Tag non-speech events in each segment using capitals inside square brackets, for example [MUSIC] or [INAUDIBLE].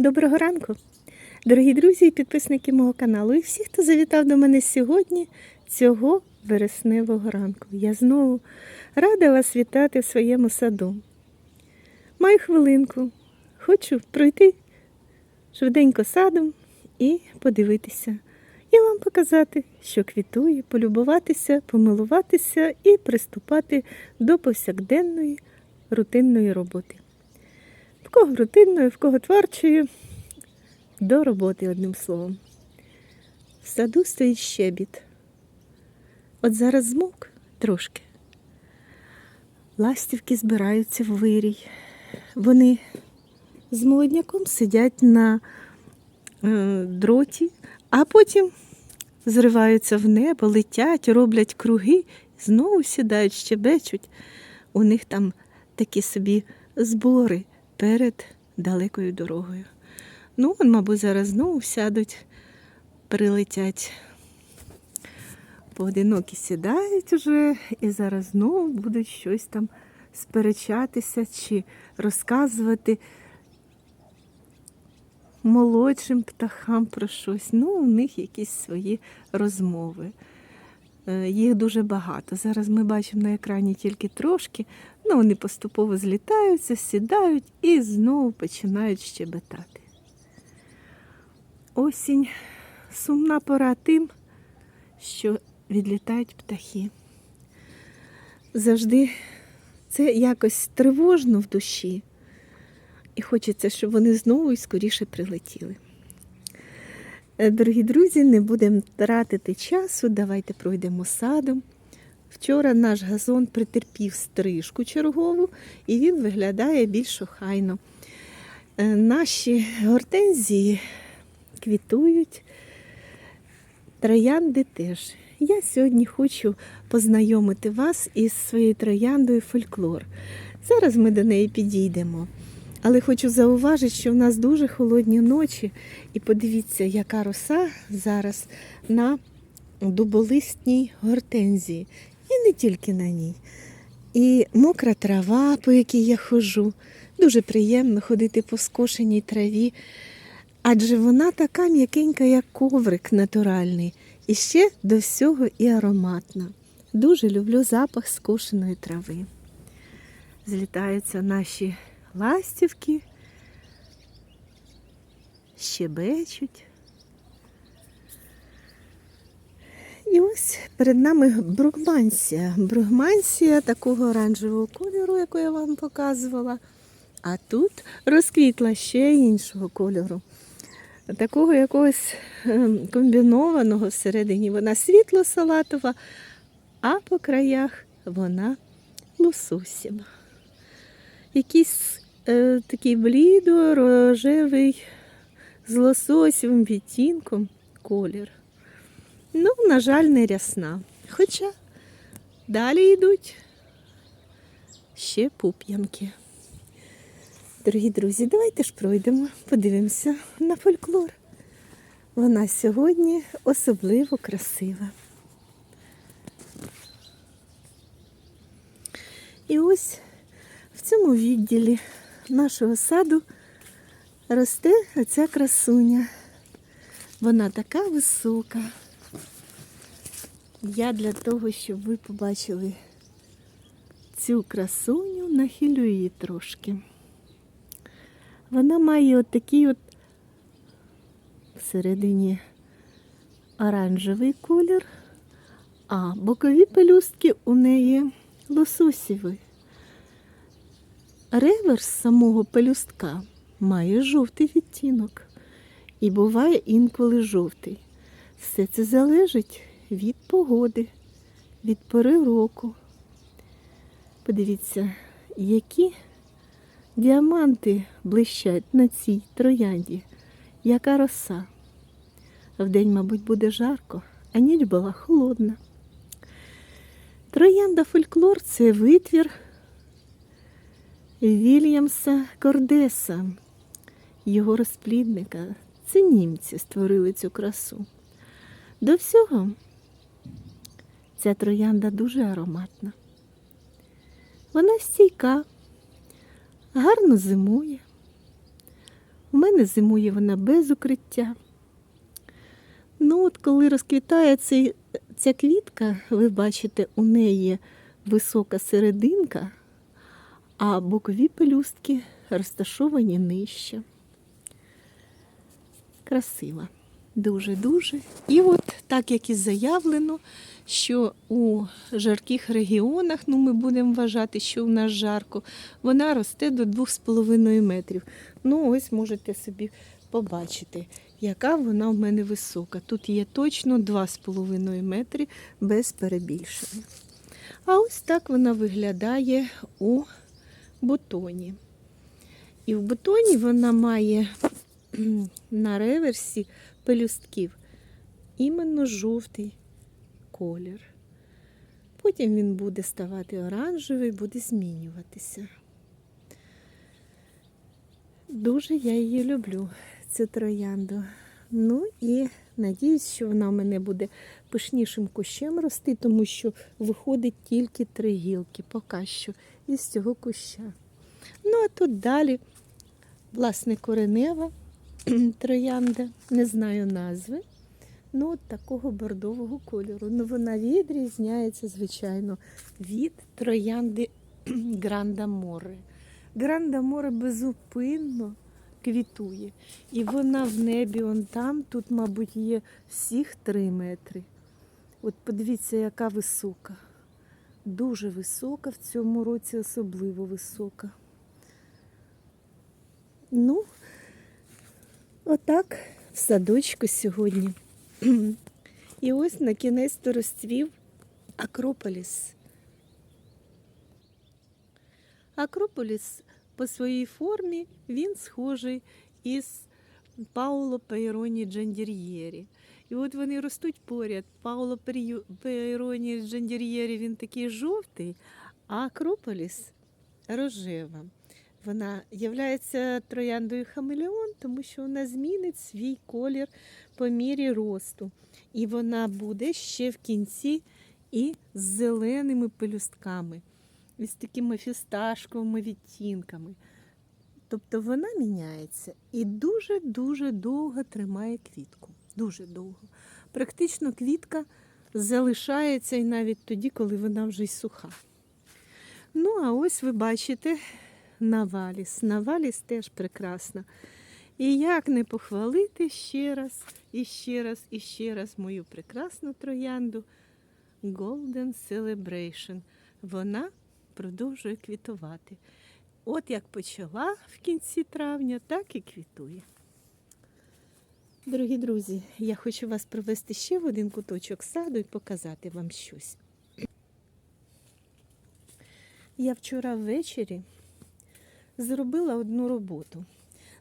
Доброго ранку, дорогі друзі і підписники мого каналу, і всі, хто завітав до мене сьогодні, цього вересневого ранку. Я знову рада вас вітати в своєму саду. Маю хвилинку, хочу пройти швиденько садом і подивитися. І вам показати, що квітує, полюбуватися, помилуватися і приступати до повсякденної рутинної роботи. В кого рутинної, в кого творчої, до роботи, одним словом. В саду стоїть щебіт. От зараз змовк трошки. Ластівки збираються в вирій. Вони з молодняком сидять на е, дроті, а потім зриваються в небо, летять, роблять круги, знову сідають, щебечуть. У них там такі собі збори перед далекою дорогою. Ну, мабуть, зараз знову сядуть, прилетять. Поодинокі сідають уже і зараз знову будуть щось там сперечатися чи розказувати молодшим птахам про щось. Ну, у них якісь свої розмови. Е, Їх дуже багато. Зараз ми бачимо на екрані тільки трошки. Ну, вони поступово злітаються, сідають і знову починають щебетати. Осінь сумна пора тим, що відлітають птахи. Завжди це якось тривожно в душі, і хочеться, щоб вони знову і скоріше прилетіли. Е, Дорогі друзі, не будемо тратити часу, давайте пройдемо садом. Вчора наш газон претерпів стрижку чергову, і він виглядає більш охайно. Е, Наші гортензії квітують, троянди теж. Я сьогодні хочу познайомити вас із своєю трояндою фольклор. Зараз ми до неї підійдемо. Але хочу зауважити, що в нас дуже холодні ночі, і подивіться, яка роса зараз на дуболистній гортензії. І не тільки на ній. І мокра трава, по якій я ходжу. Дуже приємно ходити по скошеній траві, адже вона така м'якенька, як коврик натуральний. І ще до всього і ароматна. Дуже люблю запах скошеної трави. Злітаються наші ластівки, щебечуть. І ось перед нами бругмансія. Бругмансія такого оранжевого кольору, яку я вам показувала. А тут розквітла ще іншого кольору. Такого якогось ем, комбінованого всередині. Вона світло-салатова, а по краях вона лососєва. Якийсь е, такий блідо-рожевий з лососєвим відтінком колір. Ну, на жаль, не рясна. Хоча далі йдуть ще пуп'янки. Дорогі друзі, давайте ж пройдемо, подивимося на фольклор. Вона сьогодні особливо красива. І ось в цьому відділі нашого саду росте оця красуня. Вона така висока. Я для того, щоб ви побачили цю красуню, нахилю її трошки. Вона має от такий от всередині оранжевий колір, а бокові пелюстки у неї лососєві. Реверс самого пелюстка має жовтий відтінок і буває інколи жовтий. Все це залежить від погоди, від пори року. Подивіться, які діаманти блищать на цій троянді, яка роса. Вдень, мабуть, буде жарко, а ніч була холодна. Троянда фольклор це витвір Вільямса Кордеса, його розплідника. Це німці створили цю красу. До всього ця троянда дуже ароматна. Вона стійка, гарно зимує, У мене зимує вона без укриття. Ну, от коли розквітає цей, ця квітка, ви бачите, у неї висока серединка, а бокові пелюстки розташовані нижче. Красива. Дуже-дуже. І от так як і заявлено, що у жарких регіонах, ну ми будемо вважати, що у нас жарко, вона росте до 2,5 метрів. Ну, ось можете собі побачити, яка вона в мене висока. Тут є точно 2,5 метри без перебільшення. А ось так вона виглядає у бутоні. І в бутоні вона має [CLEARS THROAT] на реверсі пелюстків іменно жовтий колір. Потім він буде ставати оранжевий, буде змінюватися. Дуже я її люблю, цю троянду. Ну і надіюсь, що вона в мене буде пишнішим кущем рости, тому що виходить тільки три гілки поки що із цього куща. Ну, а тут далі, власне, коренева [CLEARS THROAT] троянда, не знаю назви. Ну, от такого бордового кольору. Ну, вона відрізняється, звичайно, від троянди Гранда Море. Гранда Море безупинно квітує. І вона в небі, он там, тут, мабуть, є всіх три метри. От подивіться, яка висока. Дуже висока, в цьому році особливо висока. Ну, отак в садочку сьогодні. І ось на кінець то розцвів Акрополіс. Акрополіс по своїй формі він схожий із Пауло Пейроні Джандір'єрі. І от вони ростуть поряд. Пауло Пейроні Джандір'єрі він такий жовтий, а Акрополіс рожева. Вона є трояндою хамелеон, тому що вона змінить свій колір по мірі росту. І вона буде ще в кінці і з зеленими пелюстками, і з такими фісташковими відтінками. Тобто вона міняється і дуже-дуже довго тримає квітку. Дуже довго. Практично квітка залишається і навіть тоді, коли вона вже й суха. Ну, а ось ви бачите Наваліс. Наваліс теж прекрасна. І як не похвалити ще раз, і ще раз, і ще раз мою прекрасну троянду Golden Celebration. Вона продовжує квітувати. От як почала в кінці травня, так і квітує. Дорогі друзі, я хочу вас провести ще в один куточок саду і показати вам щось. Я вчора ввечері зробила одну роботу.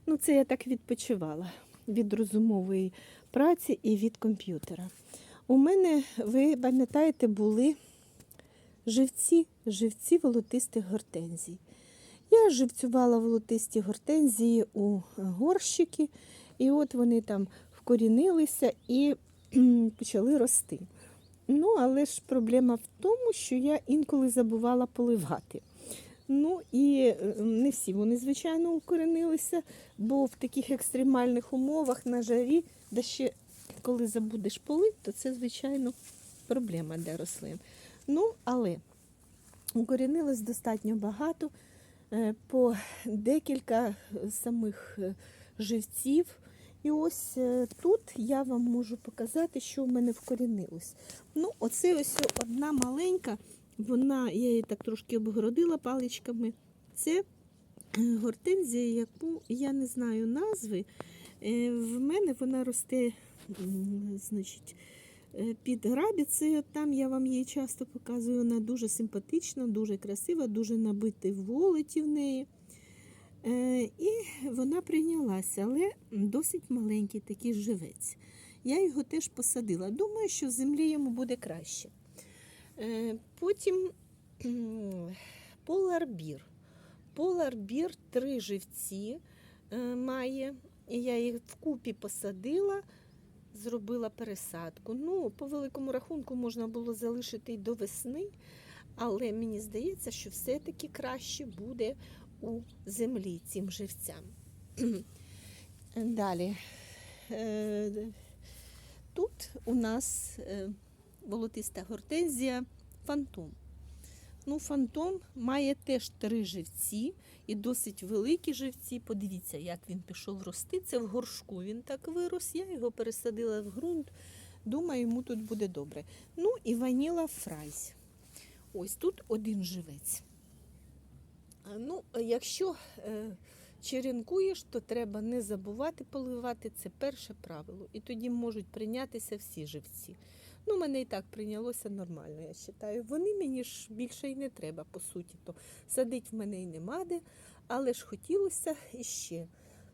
Ну, це я так відпочивала від розумової праці і від комп'ютера. У мене, ви пам'ятаєте, були живці, живці волотистих гортензій. Я живцювала волотисті гортензії у горщики, і от вони там вкорінилися і почали рости. Ну, але ж проблема в тому, що я інколи забувала поливати. Ну і е, не всі вони, звичайно, укоренилися, бо в таких екстремальних умовах на жарі, де ще коли забудеш полити, то це, звичайно, проблема для рослин. Ну, але укорінилось достатньо багато, е, по декілька самих е, живців. І ось тут я вам можу показати, що в мене вкорінилось. Ну, оце ось одна маленька, вона, я її так трошки обгородила паличками. Це е, гортензія, яку я не знаю назви. Е, В мене вона росте, значить, е, під грабіцею. Там я вам її часто показую. Вона дуже симпатична, дуже красива, дуже набитий волоті в неї. І вона прийнялася, але досить маленький такий живець. Я його теж посадила. Думаю, що в землі йому буде краще. Е, Потім поларбір. Поларбір три живці е, має. І я їх вкупі посадила, зробила пересадку. Ну, по великому рахунку можна було залишити й до весни, але мені здається, що все-таки краще буде у землі цим живцям. Далі. Е, Тут у нас болотиста гортензія фантом. Ну, фантом має теж три живці і досить великі живці. Подивіться, як він пішов рости. Це в горшку він так вирос. Я його пересадила в ґрунт. Думаю, йому тут буде добре. Ну і ваніла фрайз. Ось тут один живець. Ну, якщо е, черенкуєш, то треба не забувати поливати. Це перше правило. І тоді можуть прийнятися всі живці. Ну, мене і так прийнялося нормально, я вважаю. Вони мені ж більше і не треба, по суті. То садить в мене і нема де, але ж хотілося іще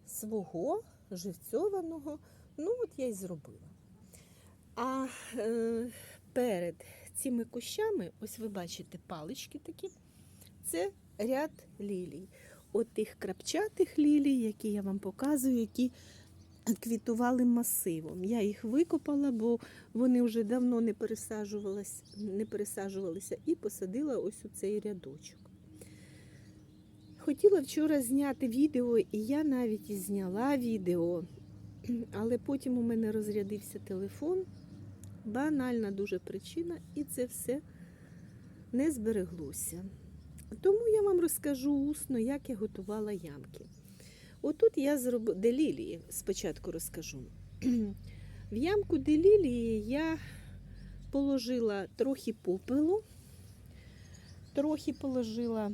свого живцьованого. Ну, от я й зробила. А е, перед цими кущами, ось ви бачите палички такі, це ряд лілій. От тих крапчатих лілій, які я вам показую, які квітували масивом. Я їх викопала, бо вони вже давно не пересаджувалися, не пересаджувалися і посадила ось у цей рядочок. Хотіла вчора зняти відео, і я навіть і зняла відео, але потім у мене розрядився телефон. Банальна дуже причина, і це все не збереглося. Тому я вам розкажу усно, як я готувала ямки. Отут я зробила де лілії, спочатку розкажу. [CLEARS THROAT] В ямку де лілії я положила трохи попелу, трохи положила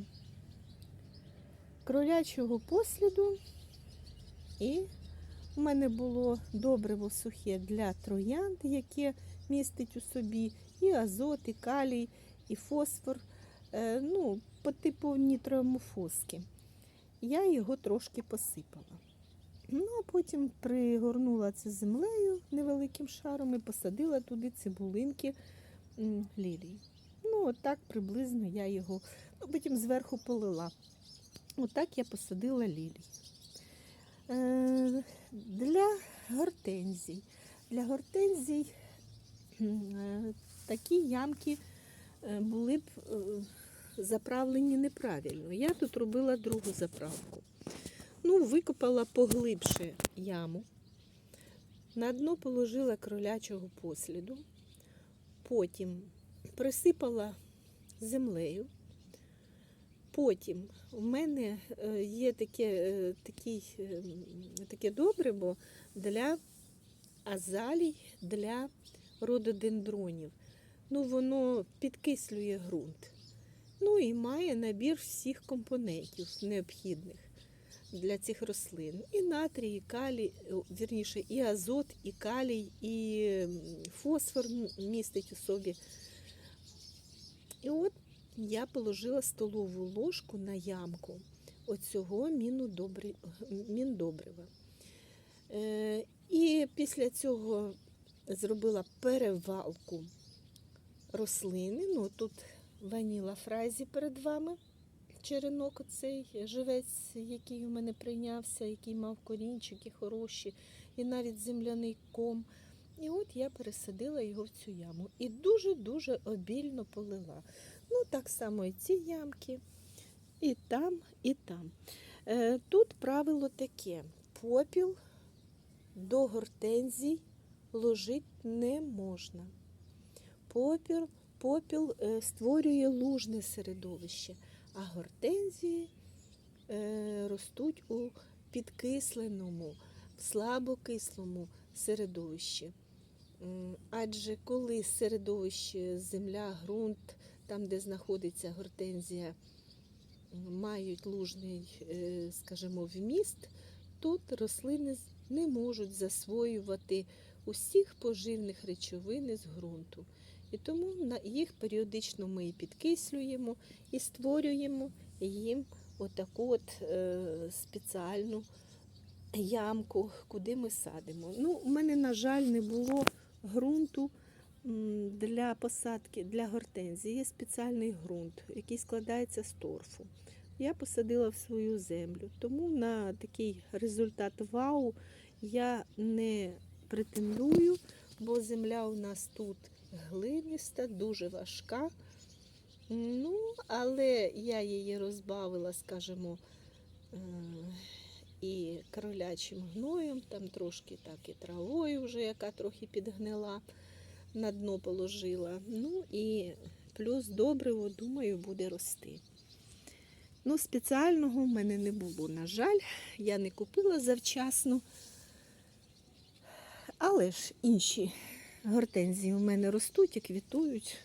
кролячого посліду, і у мене було добриво сухе для троянд, яке містить у собі і азот, і калій, і фосфор, е, ну, по типу нітроамофоски. Я його трошки посипала. Ну, а потім пригорнула це землею невеликим шаром і посадила туди цибулинки м, лілій. Ну, отак приблизно я його, ну, потім зверху полила. Отак я посадила лілій. Е, для гортензій. Для гортензій е, такі ямки е, були б заправлені неправильно. Я тут робила другу заправку. Ну, викопала поглибше яму. На дно положила кролячого посліду, потім присипала землею. Потім у мене е, є таке, е, такий, е, таке добриво для азалій, для рододендронів. Ну, воно підкислює ґрунт. Ну і має набір всіх компонентів необхідних для цих рослин. І натрій, і калій, вірніше, і азот, і калій, і фосфор містить у собі. І от я положила столову ложку на ямку оцього міндобрива. Е, і після цього зробила перевалку рослини. Ну, тут ваніла фразі перед вами. Черенок оцей живець, який у мене прийнявся, який мав корінчики хороші, і навіть земляний ком. І от я пересадила його в цю яму і дуже-дуже обільно полила. Ну, так само і ці ямки, і там, і там. Е, тут правило таке: попіл до гортензій ложити не можна. Попіл, попіл е, створює лужне середовище, а гортензії е, ростуть у підкисленому, слабокислому середовищі. Адже коли середовище, земля, ґрунт, там, де знаходиться гортензія, мають лужний, е, скажімо, вміст, тут рослини не можуть засвоювати усіх поживних речовин із ґрунту. І тому їх періодично ми підкислюємо і створюємо їм отаку от е, спеціальну ямку, куди ми садимо. Ну, у мене, на жаль, не було ґрунту для посадки для гортензії. Є спеціальний ґрунт, який складається з торфу. Я посадила в свою землю, тому на такий результат вау я не претендую, бо земля у нас тут глиниста, дуже важка. Ну, але я її розбавила, скажімо, е, і кролячим гноєм, там трошки так і травою, вже, яка трохи підгнила, на дно положила. Ну і плюс добриво, думаю, буде рости. Ну, спеціального в мене не було, на жаль, я не купила завчасно. Але ж інші гортензії у мене ростуть і квітують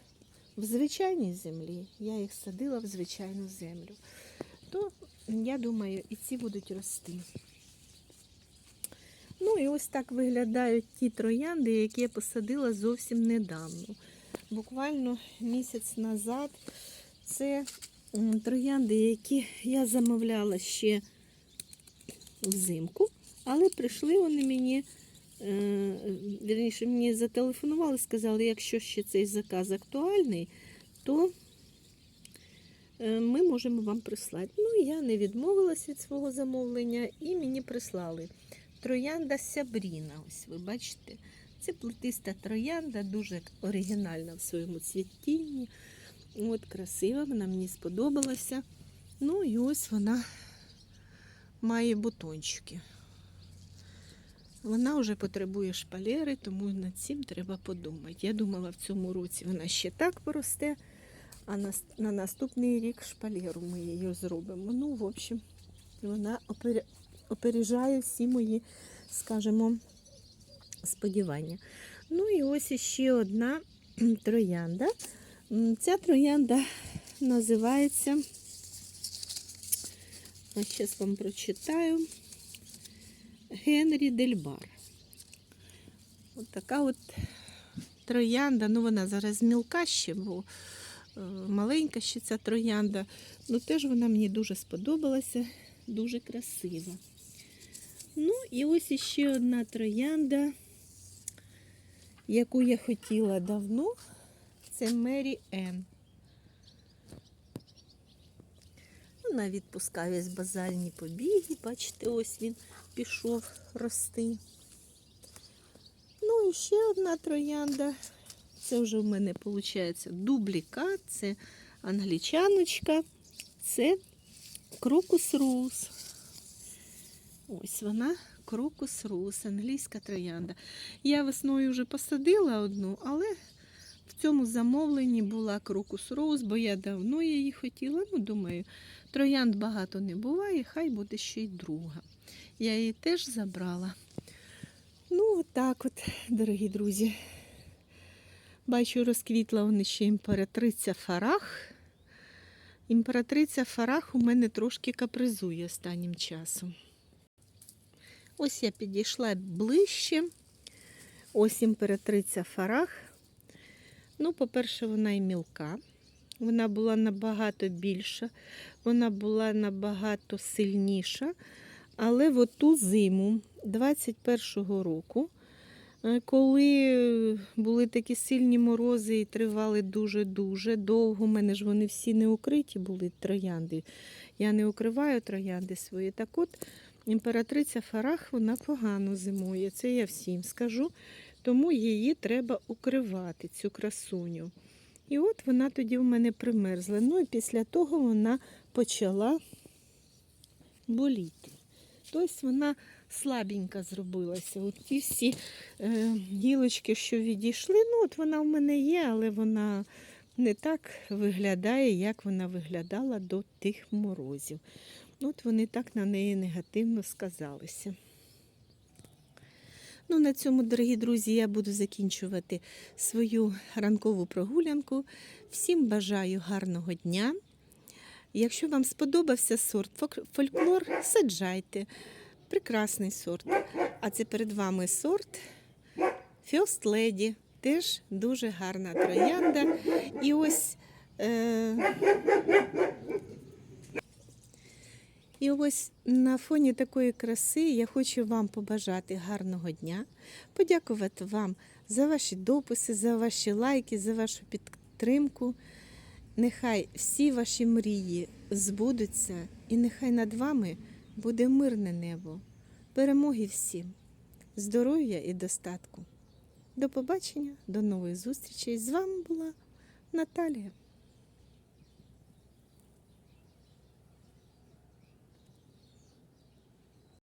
в звичайній землі. Я їх садила в звичайну землю. То, я думаю, і ці будуть рости. Ну і ось так виглядають ті троянди, які я посадила зовсім недавно. Буквально місяць назад це троянди, які я замовляла ще взимку, але прийшли вони мені, вірніше, мені зателефонували, сказали, якщо ще цей заказ актуальний, то е, ми можемо вам прислати. Ну, я не відмовилась від свого замовлення і мені прислали. Троянда Сябріна, ось ви бачите. Це плетиста троянда, дуже оригінальна в своєму цвітінні. От красива, вона мені сподобалася. Ну і ось вона має бутончики. Вона вже потребує шпалери, тому над цим треба подумати. Я думала, в цьому році вона ще так поросте, а на, на наступний рік шпалеру ми її зробимо. Ну, в общем, вона опер- опережає всі мої, скажімо, сподівання. Ну і ось ще одна [CLEARS THROAT] троянда. Ця троянда називається, зараз вам прочитаю, Генрі Дельбар. От така от троянда, ну вона зараз мілка ще, бо е, маленька ще ця троянда. Ну теж вона мені дуже сподобалася, дуже красива. Ну і ось іще одна троянда, яку я хотіла давно. Це Мері Енн. Вона відпускає ось базальні побіги. Бачите, ось він пішов рости. Ну і ще одна троянда. Це вже в мене виходить дублікат, це англічаночка, це крокус рус. Ось вона, крокус рус, англійська троянда. Я весною вже посадила одну, але в цьому замовленні була крокус роуз, бо я давно її хотіла. Ну, думаю, троянд багато не буває, хай буде ще й друга. Я її теж забрала. Ну, отак от, дорогі друзі. Бачу, розквітла вони ще імператриця Фарах. Імператриця Фарах у мене трошки капризує останнім часом. Ось я підійшла ближче. Ось імператриця Фарах. Ну, по-перше, вона і мілка. Вона була набагато більша, вона була набагато сильніша. Але в оту зиму 21-го року, е, коли були такі сильні морози і тривали дуже-дуже довго, у мене ж вони всі не укриті були троянди. Я не укриваю троянди свої. Так от, імператриця Фарах, вона погано зимує. Це я всім скажу. Тому її треба укривати, цю красуню. І от вона тоді в мене примерзла. Ну і після того вона почала боліти. Тобто вона слабенька зробилася. От ті всі е, гілочки, що відійшли, ну от вона в мене є, але вона не так виглядає, як вона виглядала до тих морозів. От вони так на неї негативно сказалися. Ну, на цьому, дорогі друзі, я буду закінчувати свою ранкову прогулянку. Всім бажаю гарного дня. Якщо вам сподобався сорт фольклор, саджайте. Прекрасний сорт. А це перед вами сорт First Lady. Теж дуже гарна троянда. І ось. Е- і ось на фоні такої краси я хочу вам побажати гарного дня, подякувати вам за ваші дописи, за ваші лайки, за вашу підтримку. Нехай всі ваші мрії збудуться, і нехай над вами буде мирне небо, перемоги всім, здоров'я і достатку. До побачення, до нових зустрічей. З вами була Наталія.